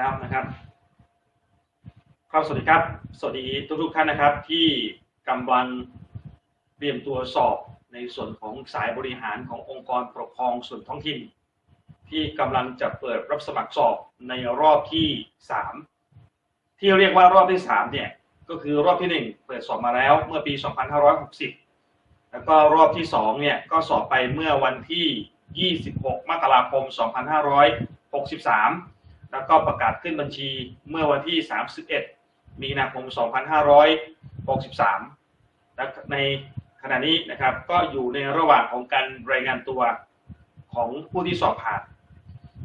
แล้วนะครับครับสวัสดีครับ สวัสดีทุกทุกท่านนะครับ ที่กำลังเตรียมตัวสอบในส่วนของสายบริหารขององค์กรปกครองส่วนท้องถิ่น ที่กำลังจะเปิดรับสมัครสอบในรอบที่สามที่เรียกว่ารอบที่สามเนี่ยก็คือรอบที่หนึ่งเปิดสอบมาแล้วเมื่อปี 2560 แล้วก็รอบที่สองเนี่ยก็สอบไปเมื่อวันที่ 26 มกราคม 2563 แล้วก็ประกาศขึ้นบัญชีเมื่อวันที่ 31 มีนาคม 2563และในขณะนี้นะครับก็อยู่ในระหว่างของการรายงานตัวของผู้ที่สอบผ่าน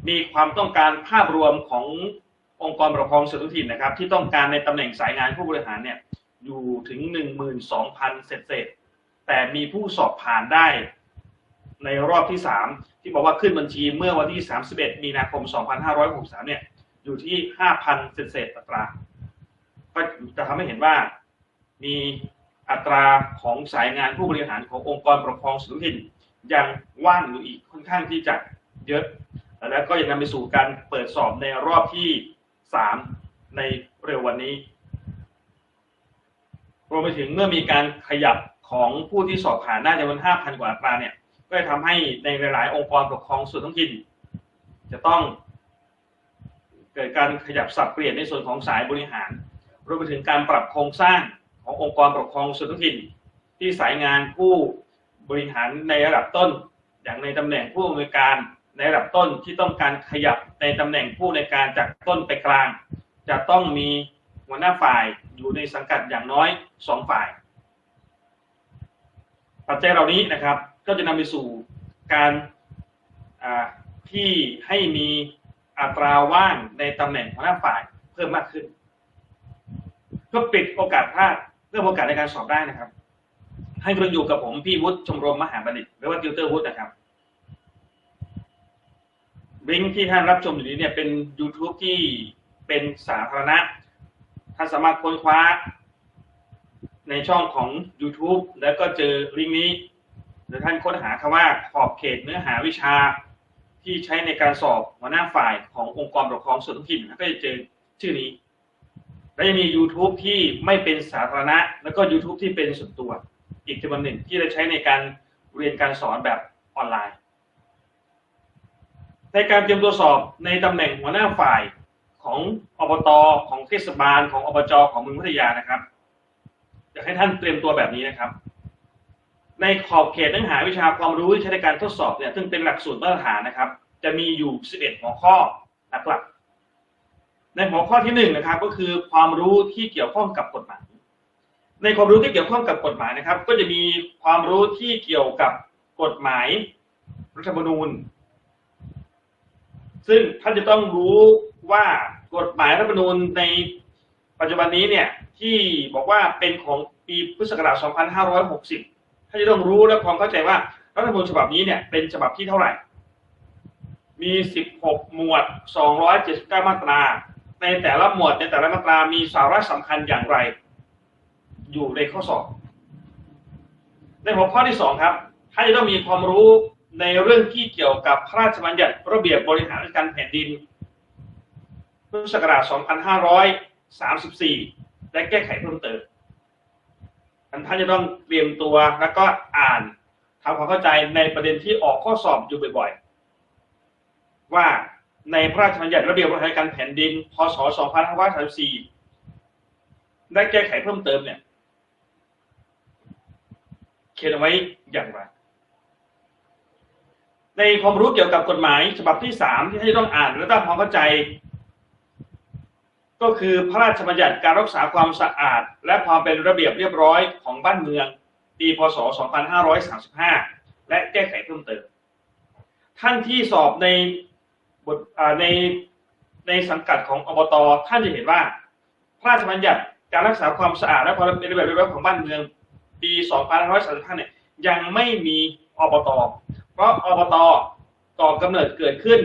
มีความต้องการภาพรวมขององค์กรปกครองส่วนท้องถิ่นนะครับ ที่ต้องการในตำแหน่งสายงานผู้บริหารเนี่ยอยู่ถึง 12,000 เศษเศษๆแต่มีผู้สอบผ่านได้ ในรอบที่ 3 ที่บอกว่าขึ้นบัญชีเมื่อวันที่ 31 มีนาคม 2563 เนี่ย อยู่ที่ 5,000เศษเศษๆอัตรา ก็จะทำให้เห็นว่ามีอัตราของสายงานผู้บริหารขององค์กรปกครองส่วนท้องถิ่นยังว่างอยู่อีกค่อนข้างที่จะเยอะ แล้วก็ยังนำไปสู่การเปิดสอบในรอบที่ 3 ในเร็ววันนี้รวมไปถึงเมื่อมีการขยับของผู้ที่สอบผ่านน่าจะวัน5,000 กว่าอัตราเนี่ย ก็จะทำให้ในหลายๆ องค์กรปกครองส่วนท้องถิ่น จะต้องเกิดการขยับสับเปลี่ยนในส่วนของสายบริหาร รวมไปถึงการปรับโครงสร้างขององค์กรปกครองส่วนท้องถิ่น ที่สายงานผู้บริหารในระดับต้น อย่างในตำแหน่งผู้อำนวยการในระดับต้นที่ต้องการขยับในตำแหน่งผู้ในวยการจากต้นไปกลาง จะต้องมีหัวหน้าฝ่ายอยู่ในสังกัดอย่างน้อยสองฝ่าย ปัจจัยเหล่านี้นะครับ ก็จะนำไปสู่การที่ให้มีอัตราว่างในตำแหน่งหัวหน้าฝ่ายเพิ่มมากขึ้น ก็ปิดโอกาสพลาดเรื่อโอกาสในการสอบได้นะครับ ให้คุณอยู่กับผมพี่วุฒิชมรมมหาบัณฑิตหรือว่าติวเตอร์วุฒินะครับลิงก์ที่ท่านรับชมอยู่นี้เนี่ยเป็น YouTube ที่เป็นสาธารณะ ท่านสามารถค้นคว้าในช่องของ YouTube แล้วก็เจอลิงก์นี้ หรือท่านค้นหาคำว่าขอบเขตเนื้อหาวิชาที่ใช้ในการสอบหัวหน้าฝ่ายขององค์กรปกครองส่วนท้องถิ่นก็จะเจอชื่อนี้ และยังมี YouTube ที่ไม่เป็นสาธารณะ แล้วก็ YouTube ที่เป็นส่วนตัว อีกจำนวนหนึ่งที่จะใช้ในการเรียนการสอนแบบออนไลน์ ในการเตรียมตัวสอบในตำแหน่งหัวหน้าฝ่ายของอบตของเทศบาลของอบจของเมืองพัทยานะครับอยากให้ท่านเตรียมตัวแบบนี้นะครับ ในขอบเขตเนื้อหาวิชาความรู้ที่ใช้ในการทดสอบเนี่ยซึ่งเป็นหลักสูตรมาตรฐานนะครับ จะมีอยู่ 11 หัวข้อหลักๆในหัวข้อที่หนึ่งนะครับ ก็คือความรู้ที่เกี่ยวข้องกับกฎหมาย ในความรู้ที่เกี่ยวข้องกับกฎหมายนะครับ ก็จะมีความรู้ที่เกี่ยวกับกฎหมายรัฐธรรมนูญ ซึ่งท่านจะต้องรู้ว่ากฎหมายรัฐธรรมนูญในปัจจุบันนี้เนี่ยที่บอกว่าเป็นของปีพุทธศักราช 2560 ท่านจะต้องรู้และความเข้าใจว่ารัฐธรรมนูญฉบับนี้เนี่ยเป็นฉบับที่เท่าไหร่ มี 16 หมวด 279 มาตรา ในแต่ละหมวดในแต่ละมาตรามีสาระสำคัญอย่างไร อยู่ในข้อสอบ ในหัวข้อที่สองครับท่านจะต้องมีความรู้ในเรื่องที่เกี่ยวกับพระราชบัญญัติระเบียบบริหารราชการแผ่นดินพุทธศักราช 2534 และแก้ไขเพิ่มเติม ท่านจะต้องเตรียมตัวแล้วก็อ่านทำความเข้าใจในประเด็นที่ออกข้อสอบอยู่บ่อยๆ ว่าในพระราชบัญญัติระเบียบริหาชการแผ่นดิน พศ 2534 ได้แก้ไขเพิ่มเติมเนี่ยเขียนเอาไว้อย่างไร ในความรู้เกี่ยวกับกฎหมายฉบับที่สามที่ท่านจะต้องอ่านและต้องความเข้าใจ ก็คือพระราชบัญญัติการรักษาความสะอาด และความเป็นระเบียบเรียบร้อยของบ้านเมือง ปีพศ 2535 และแก้ไขเพิ่มเติม ท่านที่สอบในบทในในสังกัดของอบต ท่านจะเห็นว่า พระราชบัญญัติการรักษาความสะอาดและความเป็นระเบียบเรียบร้อยของบ้านเมือง ปี 2535 เนี่ยยังไม่มีอบต เพราะอบตก่อกำเนิดเกิดขึ้น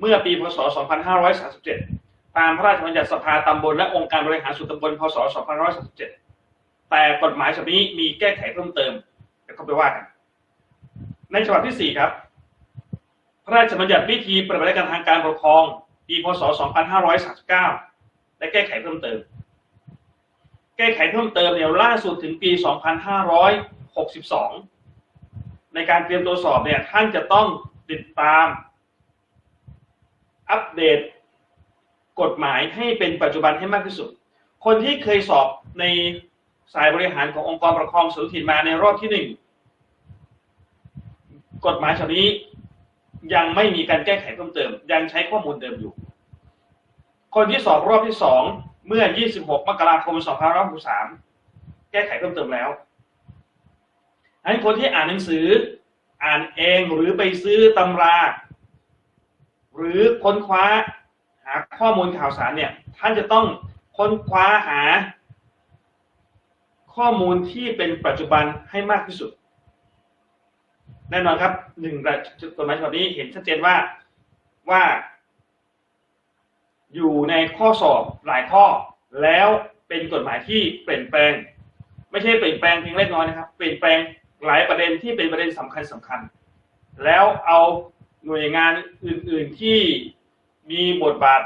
เมื่อปีพศ 2537 ตามพระราชบัญญัติสภาตำบลและองค์การบริหารส่วนตำบลพศ 2537 แต่กฎหมายฉบับนี้มีแก้ไขเพิ่มเติมเดี๋ยวเข้าไปว่ากัน ในฉบับที่ 4 ครับ พระราชบัญญัติวิธีปฏิบัติการทางการปกครอง ปีพศ 2539 และแก้ไขเพิ่มเติม แก้ไขเพิ่มเติมเนี่ยล่าสุดถึงปี 2562 ในการเตรียมตัวสอบเนี่ยท่านจะต้องติดตามอัปเดต กฎหมายให้เป็นปัจจุบันให้มากที่สุด คนที่เคยสอบในสายบริหารขององค์กรปกครองส่วนท้องถิ่นมาในรอบที่หนึ่งกฎหมายฉบับนี้ยังไม่มีการแก้ไขเพิ่มเติม ยังใช้ข้อมูลเดิมอยู่ คนที่สอบรอบที่สองเมื่อ 26 มกราคม 2563 แก้ไขเพิ่มเติมแล้วอันคนที่อ่านหนังสืออ่านเองหรือไปซื้อตำรา หรือค้นคว้า หาข้อมูลข่าวสารเนี่ย ท่านจะต้องค้นคว้าหา ข้อมูลที่เป็นปัจจุบันให้มากที่สุด แน่นอนครับหนึ่งกฎหมายฉบับนี้เห็นชัดเจนว่าว่า อยู่ในข้อสอบหลายข้อ แล้วเป็นกฎหมายที่เปลี่ยนแปลง ไม่ใช่เปลี่ยนแปลงเพียงเล็กน้อยนะครับ เปลี่ยนแปลงหลายประเด็นที่เป็นประเด็นสำคัญสำคัญ แล้วเอาหน่วยงานอื่น ๆที่ มีบทบาท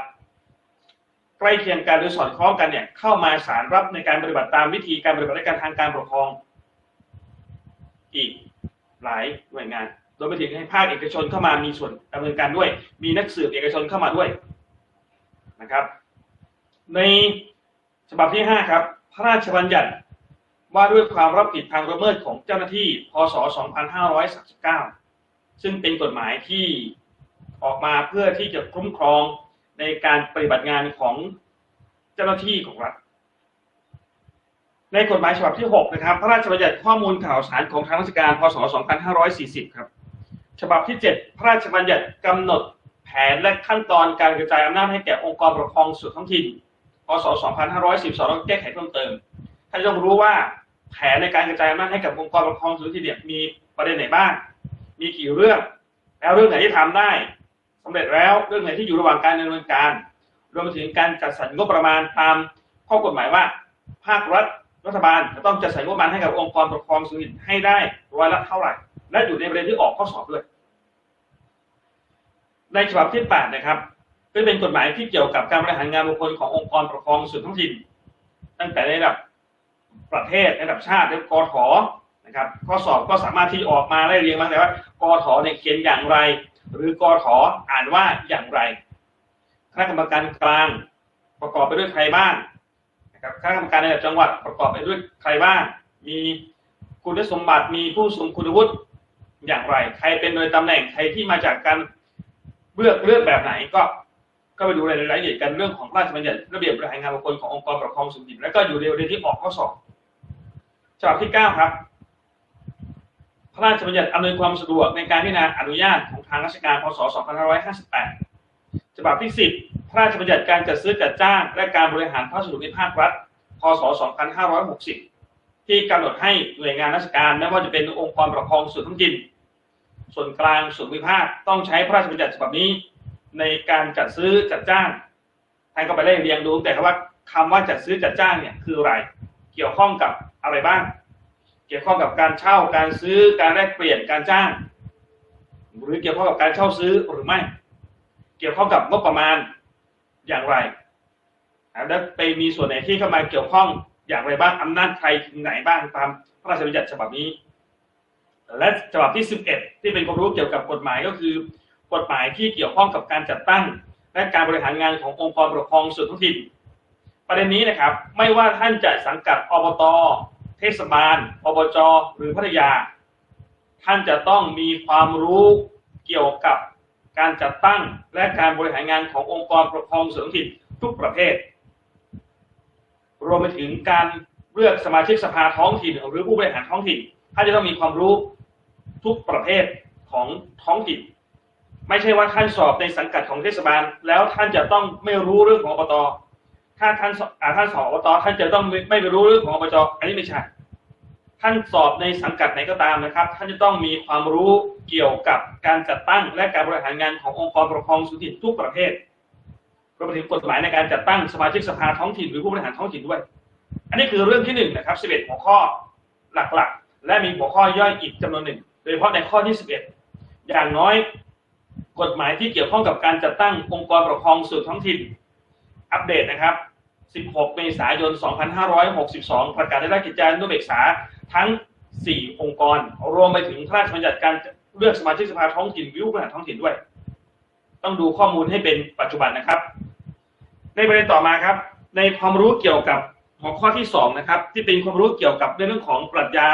ใกล้เคียงกันหรือสอดคล้องกันเนี่ย เข้ามาสารรับในการปฏิบัติตามวิธีการปฏิบัติการทางการปกครอง อีกหลายหน่วยงานโดยไปถึงให้ภาคเอกชนเข้ามามีส่วนดำเนินการด้วย มีนักสืบเอกชนเข้ามาด้วยนะครับ ในฉบับที่ 5 ครับ พระราชบัญญัติว่าด้วยความรับผิดทางละเมิดของเจ้าหน้าที่ พศ 2539 ซึ่งเป็นกฎหมายที่ ออกมาเพื่อที่จะคุ้มครองในการปฏิบัติงานของเจ้าหน้าที่ของรัฐ ในกฎหมายฉบับที่ 6 นะครับ พระราชบัญญัติข้อมูลข่าวสารของทางราชการ พศ 2540 ครับ ฉบับที่ 7 พระราชบัญญัติกำหนดแผนและขั้นตอนการกระจายอำนาจให้แก่องค์กรปกครองส่วนท้องถิ่น พศ 2512ต้องแก้ไขเพิ่มเติม ท่านต้องรู้ว่าแผนในการกระจายอำนาจให้กับองค์กรปกครองส่วนท้องถิ่นมีประเด็นไหนบ้าง มีกี่เรื่อง แล้วเรื่องไหนที่ทำได้ สำเร็จแล้วเรื่องไหนที่อยู่ระหว่างการดำเนินการ รวมไปถึงการจัดสรรงบประมาณตามข้อกฎหมายว่า ภาครัฐรัฐบาลจะต้องจัดสรรงบประมาณให้กับองค์กรปกครองส่วนท้องถิ่นให้ได้ร้อยละเท่าไหร่ และอยู่ในประเด็นที่ออกข้อสอบด้วย ในฉบับที่8นะครับก็เป็นกฎหมายที่เกี่ยวกับการบริหารงานบุคคลขององค์กรปกครองส่วนท้องถิ่น ตั้งแต่ในระดับประเทศระดับชาติและกทนะครับข้อสอบก็สามารถที่ออกมาได้เรียงมาแต่ว่ากทเนี่ยเขียนอย่างไร หรือกทอ่านว่าอย่างไรคณะกรรมการกลางประกอบไปด้วยใครบ้างนะครับคณะกรรมการในระดับจังหวัดประกอบไปด้วยใครบ้างมีคุณสมบัติมีผู้ทรงคุณวุฒิอย่างไร ใครเป็นโดยตำแหน่งใครที่มาจากการเลือกเลือกแบบไหนก็ก็ไปดูรายละเอียดกันเรื่องของราชบัญญัติระเบียบบริหารงานบุคคลขององค์กรปกครองส่วนท้องถิ่นแล้วก็อยู่ในประเด็นที่ออกข้อสอบฉบับที่ 9 ครับ พระราชบัญญัติอำนวยความสะดวกในการพิจารณาอนุญาตของทางราชการพศ 2558 ฉบับที่ 10 พระราชบัญญัติการจัดซื้อจัดจ้าง และการบริหารภาคส่วนในภาครัฐ พศ 2560 ที่กำหนดให้หน่วยงานราชการไม่ว่าจะเป็นองค์กรปกครองส่วนท้องถิ่น ส่วนกลาง ส่วนภูมิภาค ต้องใช้พระราชบัญญัติฉบับนี้ ในการจัดซื้อจัดจ้างท่านก็ไปไล่เรียงดูแต่ว่าคำว่าจัดซื้อจัดจ้างเนี่ยคืออะไร เกี่ยวข้องกับอะไรบ้าง เกี่ยวข้องกับการเช่าการซื้อการแลกเปลี่ยนการจ้าง หรือเกี่ยวข้องกับการเช่าซื้อหรือไม่ เกี่ยวข้องกับงบประมาณอย่างไรแล้วไปมีส่วนไหนที่เข้ามาเกี่ยวข้องอย่างไรบ้างอำนาจใครถึงไหนบ้างตามพระราชบัญญัติฉบับนี้ และฉบับที่ 11 ที่เป็นความรู้เกี่ยวกับกฎหมายก็คือ กฎหมายที่เกี่ยวข้องกับการจัดตั้ง และการบริหารงานขององค์กรปกครองส่วนท้องถิ่น ประเด็นนี้นะครับ ไม่ว่าท่านจะสังกัดอบต เทศบาล อบจ หรือพัทยา ท่านจะต้องมีความรู้เกี่ยวกับการจัดตั้งและการบริหารงานขององค์กรปกครองส่วนท้องถิ่นทุกประเภท รวมไปถึงการเลือกสมาชิกสภาท้องถิ่น หรือผู้บริหารท้องถิ่น ท่านจะต้องมีความรู้ทุกประเภทของท้องถิ่น ไม่ใช่ว่าท่านสอบในสังกัดของเทศบาล แล้วท่านจะต้องไม่รู้เรื่องของอบต ถ้าท่านท่านสอบอบตท่านจะต้องไม่ไปรู้เรื่องของอบจอันนี้ไม่ใช่ ท่านสอบในสังกัดไหนก็ตามนะครับ ท่านจะต้องมีความรู้เกี่ยวกับการจัดตั้งและการบริหารงานขององค์กรปกครองส่วนท้องถิ่นทุกประเภทรวมไปถึงกฎหมายในการจัดตั้งสมาชิกสภาท้องถิ่นหรือผู้บริหารท้องถิ่นด้วย อันนี้คือเรื่องที่หนึ่งนะครับ 11 หัวข้อหลักๆ และมีหัวข้อย่อยอีกจำนวนหนึ่ง โดยเฉพาะในข้อที่ 11 อย่างน้อยกฎหมายที่เกี่ยวข้องกับการจัดตั้งองค์กรปกครองส่วนท้องถิ่น อัปเดตนะครับ 16 เมษายน 2562 ประกาศในราชกิจจานุเบกษาทั้ง 4 องค์กร รวมไปถึงพระราชบัญญัติการเลือกสมาชิกสภาท้องถิ่นวิวบริหารท้องถิ่นด้วย ต้องดูข้อมูลให้เป็นปัจจุบันนะครับ ในประเด็นต่อมาครับ ในความรู้เกี่ยวกับหัวข้อที่ 2 นะครับ ที่เป็นความรู้เกี่ยวกับเรื่องของปรัชญา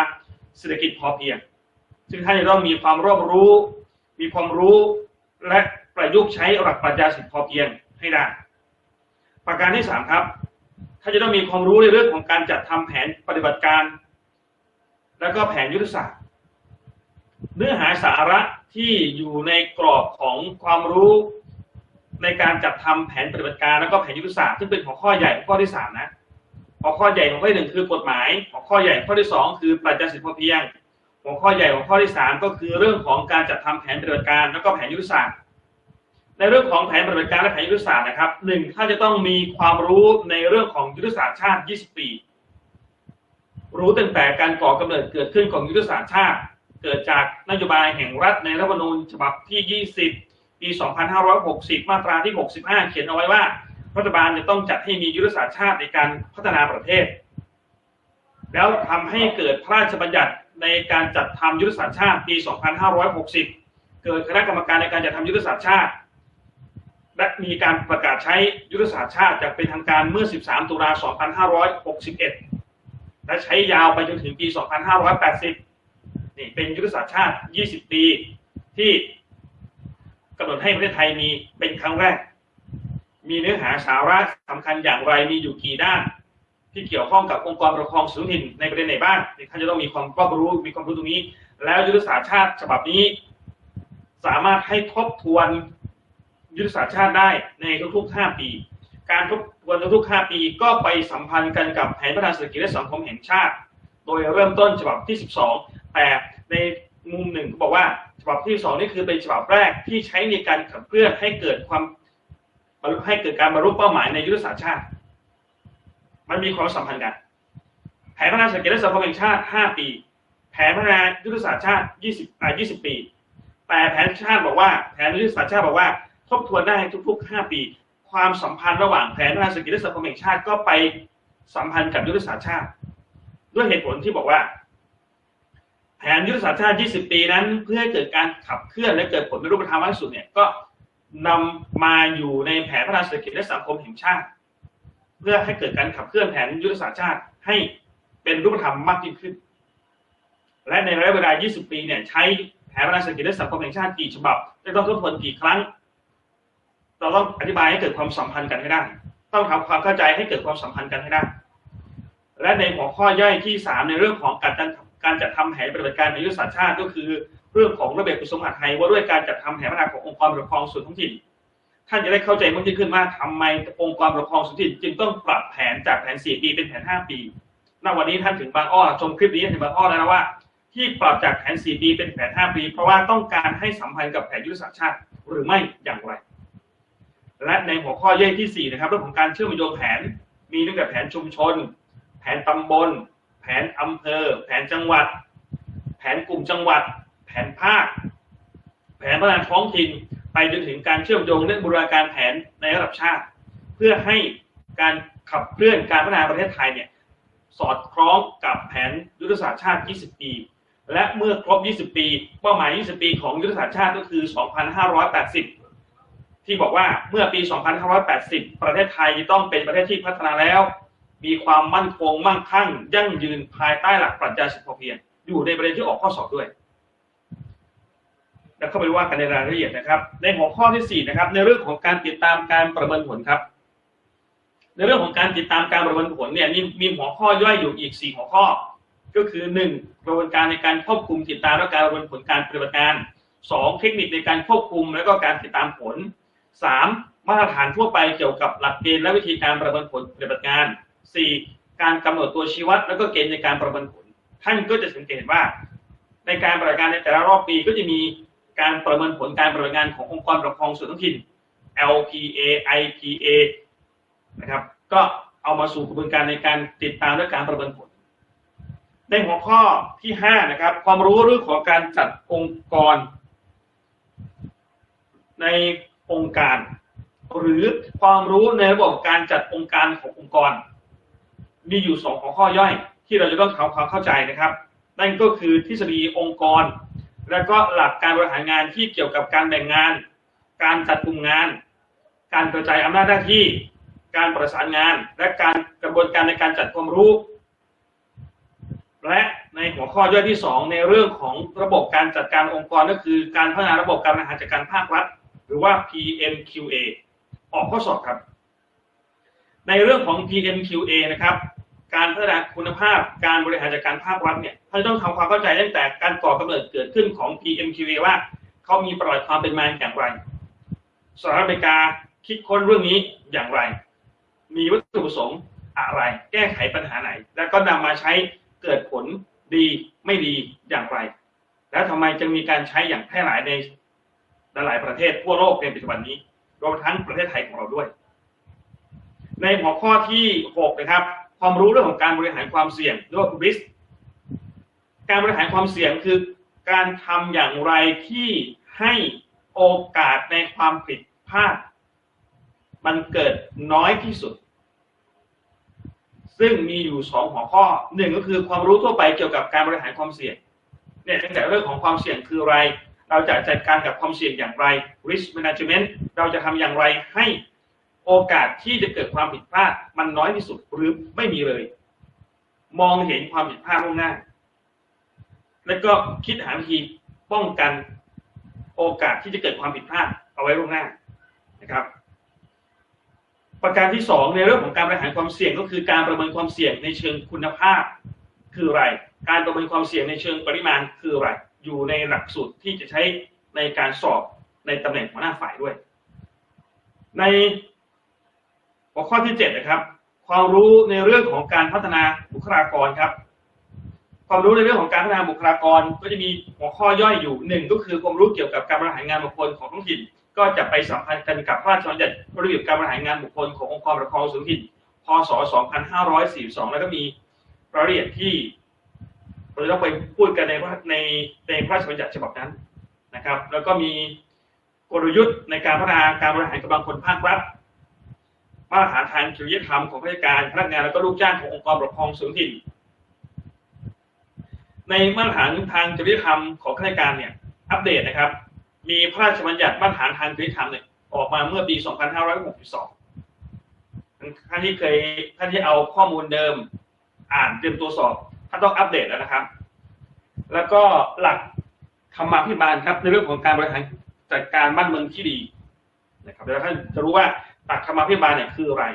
เศรษฐกิจพอเพียง ซึ่งท่านจะต้องมีความรอบรู้ มีความรู้และประยุกต์ใช้หลักปรัชญาเศรษฐกิจพอเพียงให้ได้ ประการที่สามครับท่านจะต้องมีความรู้ในเรื่องของการจัดทำแผนปฏิบัติการ แล้วก็แผนยุทธศาสตร์ เนื้อหาสาระที่อยู่ในกรอบของความรู้ในการจัดทำแผนปฏิบัติการ แล้วก็แผนยุทธศาสตร์ซึ่งเป็นหัวข้อใหญ่ข้อที่สามนะหัวข้อใหญ่ของข้อที่หนึ่งคือกฎหมายหัวข้อใหญ่ข้อที่สองคือปรัชญาเศรษฐกิพอเพียงหัวข้อใหญ่หัวข้อที่สามก็คือเรื่องของการจัดทำแผนปฏิบัติการ แล้วก็แผนยุทธศาสตร์ ในเรื่องของแผนปฏิบัติการและแผนยุทธศาสตร์นะครับหนึ่งท่านจะต้องมีความรู้ในเรื่องของยุทธศาสตร์ชาติ 20 ปี รู้ตั้งแต่การก่อกำเนิดเกิดขึ้นของยุทธศาสตร์ชาติ เกิดจากนโยบายแห่งรัฐในรัฐธรรมนูญฉบับที่ 20 ปี 2560 มาตราที่ 65 เขียนเอาไว้ว่า รัฐบาลจะต้องจัดให้มียุทธศาสตร์ชาติในการพัฒนาประเทศ แล้วทำให้เกิดพระราชบัญญัติในการจัดทำยุทธศาสตร์ชาติปี 2560 เกิดคณะกรรมการในการจัดทำยุทธศาสตร์ชาติ และมีการประกาศใช้ยุทธศาสตร์ชาติจากเป็นทางการเมื่อ 13 ตุลา 2561 และใช้ยาวไปจนถึงปี 2580 นี่เป็นยุทธศาสตร์ชาติ 20 ปี ที่กำหนดให้ประเทศไทยมีเป็นครั้งแรก มีเนื้อหาสาระสำคัญอย่างไรมีอยู่กี่ด้าน ที่เกี่ยวข้องกับองค์กรปกครองส่วนท้องถิ่นในประเด็นไหนบ้างท่านจะต้องมีความรอบรู้มีความรู้ตรงนี้ แล้วยุทธศาสตร์ชาติฉบับนี้ สามารถให้ทบทวน ยุทธศาสตร์ชาติได้ในทุกๆ 5 ปี การทบทวนทุกๆ 5 ปีก็ไปสัมพันธ์กันกับแผนพัฒนาเศรษฐกิจและสังคมแห่งชาติ โดยเริ่มต้นฉบับที่ 12 แต่ในมุมหนึ่งบอกว่าฉบับที่ 2 นี่คือเป็นฉบับแรกที่ใช้ในการขับเคลื่อนให้เกิดความให้เกิดการบรรลุเป้าหมายในยุทธศาสตร์ชาติ มันมีความสัมพันธ์กัน แผนพัฒนาเศรษฐกิจและสังคมแห่งชาติ 5 ปี แผนพัฒนายุทธศาสตร์ชาติ 20 อ่า 20 ปี แต่แผนชาติบอกว่า แผนยุทธศาสตร์ชาติบอกว่า ทบทวนได้ทุกๆ 5 ปี ความสัมพันธ์ระหว่างแผนพัฒนาเศรษฐกิจและสังคมแห่งชาติก็ไปสัมพันธ์กับยุทธศาสตร์ชาติ ด้วยเหตุผลที่บอกว่า แผนยุทธศาสตร์ชาติ 20 ปีนั้น เพื่อให้เกิดการขับเคลื่อนและเกิดผลเป็นรูปธรรมมากที่สุดเนี่ยก็นำมาอยู่ในแผนพัฒนาเศรษฐกิจและสังคมแห่งชาติ เพื่อให้เกิดการขับเคลื่อนแผนยุทธศาสตร์ชาติให้เป็นรูปธรรมมากยิ่งขึ้น และในระยะเวลา 20 ปีเนี่ยใช้แผนพัฒนาเศรษฐกิจและสังคมแห่งชาติกี่ฉบับ และต้องทบทวนกี่ครั้ง เราต้องอธิบายให้เกิดความสัมพันธ์กันให้ได้ ต้องทำความเข้าใจให้เกิดความสัมพันธ์กันให้ได้ และในหัวข้อย่อยที่3ในเรื่องของการจัดการจัดทำแผนปฏิบัติการในยุทธศาสตร์ชาติ ก็คือเรื่องของระเบียบกระทรวงมหาดไทยว่าด้วยการจัดทำแผนพัฒนาขององค์กรปกครองส่วนท้องถิ่นท่านจะได้เข้าใจมากยิ่งขึ้นว่าทำไมองค์กรปกครองส่วนท้องถิ่นจึงต้องปรับแผนจากแผน 4 ปีเป็นแผน 5 ปีณวันนี้ท่านถึงบางอ้อชมคลิปนี้ถึงบางอ้อแล้วนะว่า ที่ปรับจากแผน 4 ปีเป็นแผน 5 ปี เพราะว่าต้องการให้สัมพันธ์กับแผนยุทธศาสตร์ชาติ หรือไม่อย่างไร และในหัวข้อย่อยที่ 4 นะครับ เรื่องของการเชื่อมโยงแผน มีตั้งแต่แผนชุมชน แผนตำบล แผนอำเภอ แผนจังหวัด แผนกลุ่มจังหวัด แผนภาค แผนพัฒนาท้องถิ่นไปจนถึงการเชื่อมโยงเรื่องบูรณาการแผนในระดับชาติ เพื่อให้การขับเคลื่อนการพัฒนาประเทศไทยเนี่ยสอดคล้องกับแผนยุทธศาสตร์ชาติ 20 ปี และเมื่อครบ 20 ปี เป้าหมาย 20 ปีของยุทธศาสตร์ชาติก็คือ 2580 ที่บอกว่าเมื่อปี 2580 ประเทศไทยจะต้องเป็นประเทศที่พัฒนาแล้ว มีความมั่นคงมั่งคั่ง ยั่งยืนภายใต้หลักปรัชญาเศรษฐกิพอเพียงอยู่ในประเด็นที่ออกข้อสอบด้วย แล้วเข้าไปว่ากันในรายละเอียดนะครับ ในหัวข้อที่ 4 นะครับ ในเรื่องของการติดตามการประเมินผลครับ ในเรื่องของการติดตามการประเมินผลเนี่ยมีมีหัวข้อย่อยอยู่อีก 4 หัวข้อ ก็คือ 1. กระบวนการในการควบคุมติดตามและการประเมินผลการปฏิบัติการ 2. เทคนิคในการควบคุมและก็การติดตามผล 3. มมาตรฐานทั่วไปเกี่ยวกับหลักเกณฑ์และวิธีการประเมินผลปฏิบัติการ 4. การกำหนดตัวชี้วัด และก็เกณฑ์ในการประเมินผล ท่านก็จะสังเกตว่า ในการปฏิบัติการในแต่ละรอบปีก็จะมีการประเมินผลการปฏิบัติงานขององค์กรปกครองส่วนท้องถิ่น LPA IPA นะครับ ก็เอามาสู่กระบวนการในการติดตามและการประเมินผล ในหัวข้อที่ 5 นะครับ ความรู้เรื่องของการจัดองค์กร ใน องค์การ หรือความรู้ในระบบการจัดองค์การขององค์กร มีอยู่สองหัวข้อย่อย ที่เราจะต้องทำความเข้าใจนะครับ นั่นก็คือทฤษฎีองค์กร และก็หลักการบริหารงานที่เกี่ยวกับการแบ่งงาน การจัดกลุ่มงาน การกระจายอำนาจหน้าที่ การประสานงาน และการกระบวนการในการจัดความรู้และในหัวข้อย่อยที่ 2 ในเรื่องของระบบการจัดการองค์กรก็คือการพัฒนาระบบการบริหารจัดการภาครัฐ หรือว่า PMQA ออกข้อสอบครับ ในเรื่องของ PMQA นะครับ การพัฒนาคุณภาพการบริหารจัดการภาครัฐเนี่ยท่านต้องทำความเข้าใจตั้งแต่การก่อกำเนิดเกิดขึ้นของ PMQA ว่าเขามีประวัติความเป็นมาอย่างไรสหรัฐอเมริกาคิดค้นเรื่องนี้อย่างไร มีวัตถุประสงค์อะไร แก้ไขปัญหาไหน แล้วก็นำมาใช้เกิดผลดีไม่ดีอย่างไร แล้วทำไมจึงมีการใช้อย่างแพร่หลายใน และหลายประเทศทั่วโลกในปัจจุบันนี้รวมทั้งประเทศไทยของเราด้วย ในหัวข้อที่6นะครับ ความรู้เรื่องของการบริหารความเสี่ยงหรือว่าริสการบริหารความเสี่ยงคือการทำอย่างไรที่ให้โอกาสในความผิดพลาด มันเกิดน้อยที่สุด ซึ่งมีอยู่สองหัวข้อหนึ่งก็คือความรู้ทั่วไปเกี่ยวกับการบริหารความเสี่ยงเนี่ยตั้งแต่เรื่องของความเสี่ยงคืออะไร เราจะจัดการกับความเสี่ยงอย่างไร risk management เราจะทำอย่างไรให้โอกาสที่จะเกิดความผิดพลาดมันน้อยที่สุดหรือไม่มีเลย มองเห็นความผิดพลาดล่วงหน้า แล้วก็คิดหาวิธีป้องกันโอกาสที่จะเกิดความผิดพลาดเอาไว้ล่วงหน้านะครับ ประการที่สองในเรื่องของการบริหารความเสี่ยงก็คือการประเมินความเสี่ยงในเชิงคุณภาพ คืออะไร การประเมินความเสี่ยงในเชิงปริมาณคืออะไร อยู่ในหลักสูตรที่จะใช้ในการสอบในตำแหน่งหัวหน้าฝ่ายด้วย ในหัวข้อที่เจ็ดนะครับ ความรู้ในเรื่องของการพัฒนาบุคลากรครับ ความรู้ในเรื่องของการพัฒนาบุคลากรก็จะมีหัวข้อย่อยอยู่หนึ่งก็คือความรู้เกี่ยวกับการบริหารงานบุคคลของท้องถิ่น ก็จะไปสัมพันธ์กันกับพระราชบัญญัติระเบียบการบริหารงานบุคคลขององค์กรปกครองส่วนท้องถิ่น พศ 2542 แล้วก็มีรายละเอียดที่ เราจะต้องไปพูดกันในในในพระราชบัญญัติฉบับนั้นนะครับ แล้วก็มีกลยุทธ์ในการพัฒนาการบริหารกำลังคนภาครัฐมาตรฐานทางจริยธรรมของข้าราชการพนักงานและก็ลูกจ้างขององค์กรปกครองส่วนท้องถิ่น ในมาตรฐานทางจริยธรรมของข้าราชการเนี่ยอัปเดตนะครับ มีพระราชบัญญัติมาตรฐานทางจริยธรรมเนี่ยออกมาเมื่อปี 2562ท่านที่เคยท่านที่เอาข้อมูลเดิม อ่านเตรียมตัวสอบ ท่านต้องอัปเดตแล้วนะครับ แล้วก็หลักธรรมาภิบาลครับ ในเรื่องของการบริหารจัดการบ้านเมืองที่ดีนะครับเดี๋ยวท่านจะรู้ว่าหลักธรรมาภิบาลเนี่ยคืออะไร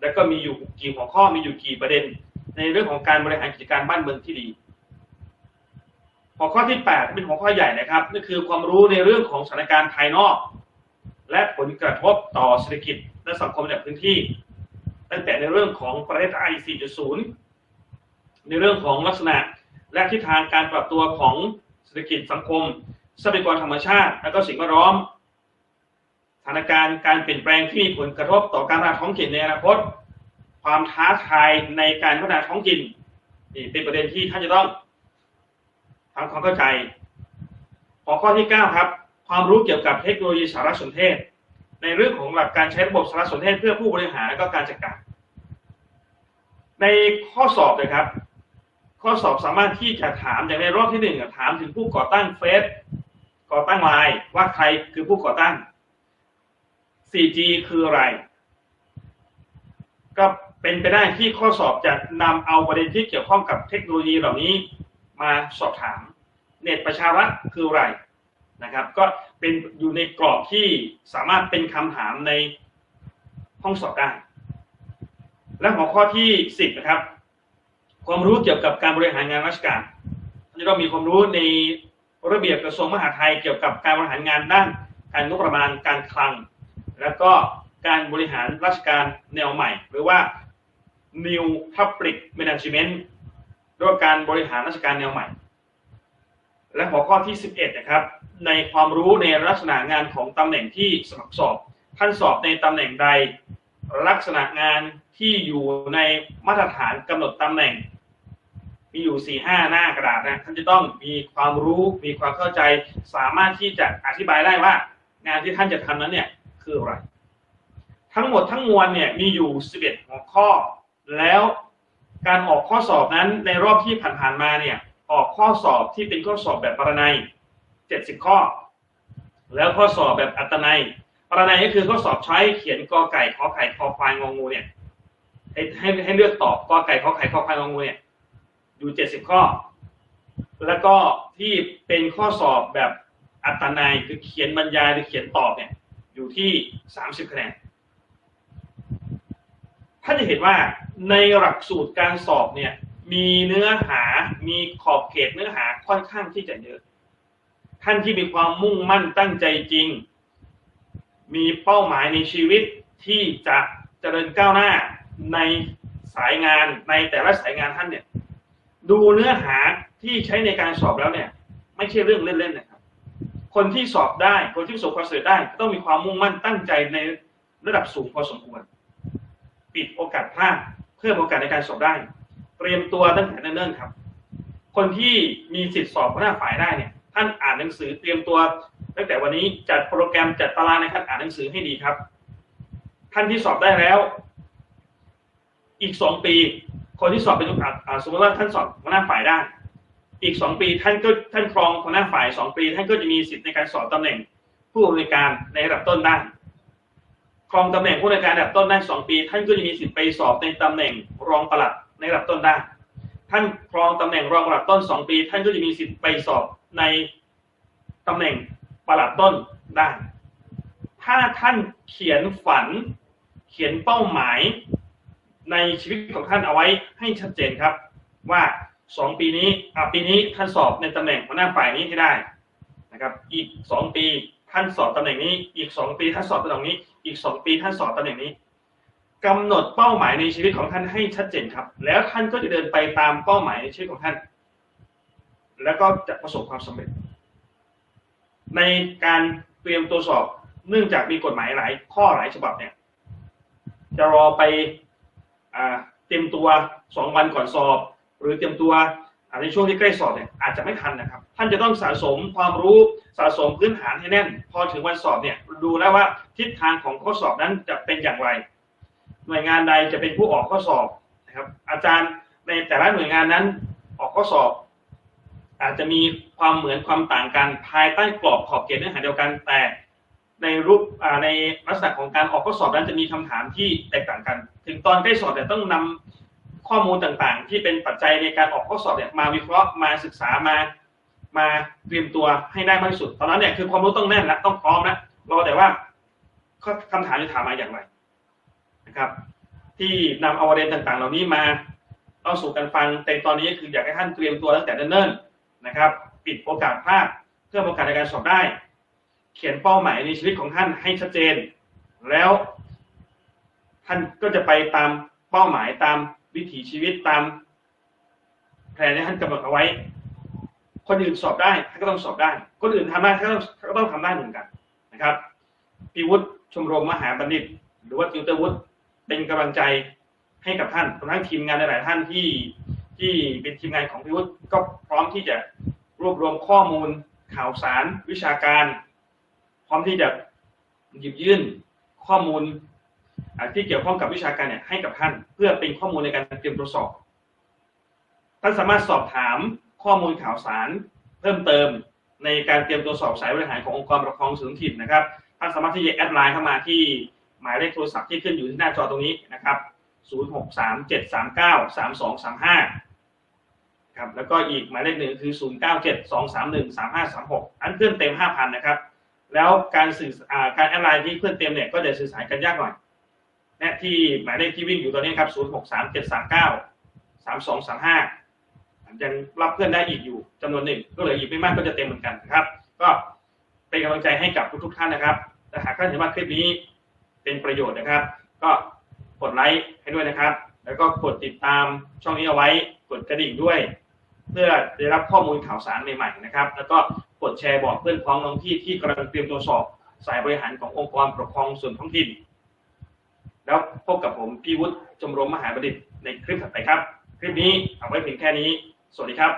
แล้วก็มีอยู่กี่หัวข้อมีอยู่กี่ประเด็น ในเรื่องของการบริหารกิจการบ้านเมืองที่ดีหัวข้อที่ 8 เป็นหัวข้อใหญ่นะครับนั่นคือความรู้ในเรื่องของสถานการณ์ภายนอก และผลกระทบต่อเศรษฐกิจและสังคมในพื้นที่ ตั้งแต่ในเรื่องของประเทศไทย4.0 ในเรื่องของลักษณะและทิศทางการปรับตัวของเศรษฐกิจสังคมทรัพยากรธรรมชาติ และก็สิ่งแวดล้อมสถานการณ์การเปลี่ยนแปลงที่มีผลกระทบต่อการพัฒนาท้องถิ่นในอนาคต ความท้าทายในการพัฒนาท้องถิ่นนี่เป็นประเด็นที่ท่านจะต้องทำความเข้าใจหัวข้อที่ 9 ครับ ความรู้เกี่ยวกับเทคโนโลยีสารสนเทศ ในเรื่องของหลักการใช้ระบบสารสนเทศเพื่อผู้บริหารและก็การจัดการ ในข้อสอบเลยครับ ข้อสอบสามารถที่จะถามอย่างในรอบที่หนึ่งถามถึงผู้ก่อตั้งเฟซก่อตั้งไลน์ว่าใครคือผู้ก่อตั้ง 4G คืออะไร ก็เป็นไปได้ที่ข้อสอบจะนำเอาประเด็นที่เกี่ยวข้องกับเทคโนโลยีเหล่านี้มาสอบถาม เน็ตประชารัฐคืออะไรนะครับ ก็เป็นอยู่ในกรอบที่สามารถเป็นคำถามในห้องสอบได้ และหัวข้อที่ 10 นะครับ ความรู้เกี่ยวกับการบริหารงานราชการจะต้องมีความรู้ในระเบียบกระทรวงมหาดไทยเกี่ยวกับการบริหารงานด้านการงบประมาณการคลัง แล้วก็การบริหารราชการแนวใหม่ หรือว่า New Public Management ด้วยการบริหารราชการแนวใหม่ และหัวข้อที่ 11 นะครับ ในความรู้ในลักษณะงานของตำแหน่งที่สมัครสอบ ท่านสอบในตำแหน่งใด ลักษณะงานที่อยู่ในมาตรฐานกำหนดตำแหน่ง มีอยู่4 5หน้ากระดาษนะท่านจะต้องมีความรู้มีความเข้าใจ สามารถที่จะอธิบายได้ว่า งานที่ท่านจะทำนั้นเนี่ยคืออะไร ทั้งหมดทั้งมวลเนี่ยมีอยู่ 11 หัวข้อ แล้วการออกข้อสอบนั้นในรอบที่ผ่านๆมาเนี่ยออกข้อสอบที่เป็นข้อสอบแบบปรนัย 70 ข้อ แล้วข้อสอบแบบอัตนัยปรนัยก็คือข้อสอบใช้เขียนกอไก่ขอไข่คอควายงองูเนี่ยให้ให้ให้เลือกตอบกอไก่ขอไข่คอควายงองูเนี่ย อยู่70ข้อ แล้วก็ที่เป็นข้อสอบแบบอัตนัยคือเขียนบรรยายหรือเขียนตอบเนี่ย อยู่ที่30คะแนนท่านจะเห็นว่าในหลักสูตรการสอบเนี่ย มีเนื้อหามีขอบเขตเนื้อหาค่อนข้างที่จะเยอะ ท่านที่มีความมุ่งมั่นตั้งใจจริง มีเป้าหมายในชีวิตที่จะเจริญก้าวหน้าในสายงานในแต่ละสายงานท่านเนี่ย ดูเนื้อหาที่ใช้ในการสอบแล้วเนี่ย ไม่ใช่เรื่องเล่นๆนะครับ คนที่สอบได้คนที่ประสบความสำเร็จได้ต้องมีความมุ่งมั่นตั้งใจในระดับสูงพอสมควร ปิดโอกาสพลาดเพิ่มโอกาสในการสอบได้ เตรียมตัวตั้งแต่เนิ่นๆครับ คนที่มีสิทธิสอบหัวหน้าฝ่ายได้เนี่ย ท่านอ่านหนังสือเตรียมตัว ตั้งแต่วันนี้จัดโปรแกรมจัดตารางในการอ่านหนังสือให้ดีครับ ท่านที่สอบได้แล้ว อีกสองปี คนที่สอบเป็นอ่าสมมติว่าท่านสอบหัวหน้าฝ่ายได้อีกสองปีท่านก็ท่านครองหัวหน้าฝ่ายสองปี ท่านก็จะมีสิทธิ์ในการสอบตำแหน่งผู้อำนวยการในระดับต้นได้ครองตำแหน่งผู้อำนวยการระดับต้นได้สองปี ท่านก็จะมีสิทธิ์ไปสอบในตำแหน่งรองปลัดในระดับต้นได้ท่านครองตำแหน่งรองปลัดต้นสองปี ท่านก็จะมีสิทธิ์ไปสอบในตำแหน่งปลัดต้นได้ถ้าท่านเขียนฝัน เขียนเป้าหมาย ในชีวิตของท่านเอาไว้ให้ชัดเจนครับ ว่าสองปีนี้อะปีนี้ท่านสอบในตำแหน่งหัวหน้าฝ่ายนี้ให้ได้นะครับ อีกสองปีท่านสอบตำแหน่งนี้ อีกสองปีท่านสอบตำแหน่งนี้ อีกสองปีท่านสอบตำแหน่งนี้กำหนดเป้าหมายในชีวิตของท่านให้ชัดเจนครับ แล้วท่านก็จะเดินไปตามเป้าหมายในชีวิตของท่าน แล้วก็จะประสบความสำเร็จ ในการเตรียมตัวสอบเนื่องจากมีกฎหมายหลายข้อหลายฉบับเนี่ย จะรอไป เตรียมตัวสองวันก่อนสอบ หรือเตรียมตัวในช่วงที่ใกล้สอบเนี่ยอาจจะไม่ทันนะครับ ท่านจะต้องสะสมความรู้สะสมพื้นฐานให้แน่น พอถึงวันสอบเนี่ยดูแล้วว่าทิศทางของข้อสอบนั้นจะเป็นอย่างไร หน่วยงานใดจะเป็นผู้ออกข้อสอบนะครับ อาจารย์ในแต่ละหน่วยงานนั้นออกข้อสอบ อาจจะมีความเหมือนความต่างกันภายใต้กรอบขอบเขตเนื้อหาเดียวกันแต่ ในรูปในลักษณะของการออกข้อสอบนั้นจะมีคำถามที่แตกต่างกัน ถึงตอนใกล้สอบเนี่ยต้องนำข้อมูลต่างๆ ที่เป็นปัจจัยในการออกข้อสอบเนี่ยมาวิเคราะห์มาศึกษามามาเตรียมตัวให้ได้มากที่สุด ตอนนั้นเนี่ยคือความรู้ต้องแน่นและต้องพร้อมนะรอแต่ว่าคำถามจะถามมาอย่างไรนะครับ ที่นำเอาประเด็นต่างๆ เหล่านี้มาเล่าสู่กันฟังแต่ตอนนี้คืออยากให้ท่านเตรียมตัวตั้งแต่เนิ่นๆนะครับ ปิดโอกาสพลาดเพื่อโอกาสในการสอบได้ เขียนเป้าหมายในชีวิตของท่านให้ชัดเจน แล้ว ท่านก็จะไปตามเป้าหมายตามวิถีชีวิตตามแผนที่ท่านกำหนดเอาไว้ คนอื่นสอบได้ท่านก็ต้องสอบได้ คนอื่นทำได้ท่านก็ต้องทำได้เหมือนกันนะครับพิวุฒิชมรมมหาบัณฑิต หรือว่าติวเตอร์วุฒิเป็นกำลังใจให้กับท่านรวมทั้งทีมงานหลาย ๆ ท่านที่ที่เป็นทีมงานของพิวุฒิก็พร้อมที่จะรวบรวมข้อมูลข่าวสารวิชาการ ร้อมที่จะหยิบยื่นข้อมูลที่เกี่ยวข้องกับวิชาการเนี่ยให้กับท่าน เพื่อเป็นข้อมูลในการเตรียมตรวจสอบ ท่านสามารถสอบถามข้อมูลข่าวสาร เพิ่มเติมในการเตรียมตรวจสอบสายบริหารขององค์กรปกครองส่วนท้องถิ่นนะครับ ท่านสามารถที่จะแอดไลน์เข้ามาที่หมายเลขโทรศัพท์ที่ขึ้นอยู่ที่หน้าจอตรงนี้นะครับ 0637393235 ครับ แล้วก็อีกหมายเลขหนึ่งคือ 0972313536 อันเพื่อนเต็ม 5,000 นะครับ แล้วการสื่อการแอดไลน์ที่เพื่อนเต็มเนี่ยก็จะสื่อสารกันยากหน่อยนะที่หมายเลขที่วิ่งอยู่ตอนนี้ครับ 0637393235 ยังรับเพื่อนได้อีกอยู่จำนวนหนึ่ง ก็เลยอีกไม่มากก็จะเต็มเหมือนกันนะครับ ก็เป็นกำลังใจให้กับทุกๆท่านนะครับแต่หากท่านเห็นว่าคลิปนี้เป็นประโยชน์นะครับ ก็กดไลค์ให้ด้วยนะครับ แล้วก็กดติดตามช่องนี้เอาไว้ กดกระดิ่งด้วย เพื่อได้รับข้อมูลข่าวสารใหม่ๆนะครับ แล้วก็ ดแชร์บอกเพื่อนพ้องน้องพี่ที่กำลังเตรียมตัวสอบสายบริหารขององค์กรปกครองส่วนท้องถิ่น แล้วพบกับผมพี่วุฒิจมรมมหาบัณฑิตในคลิปถัดไปครับ คลิปนี้เอาไว้เพียงแค่นี้ สวัสดีครับ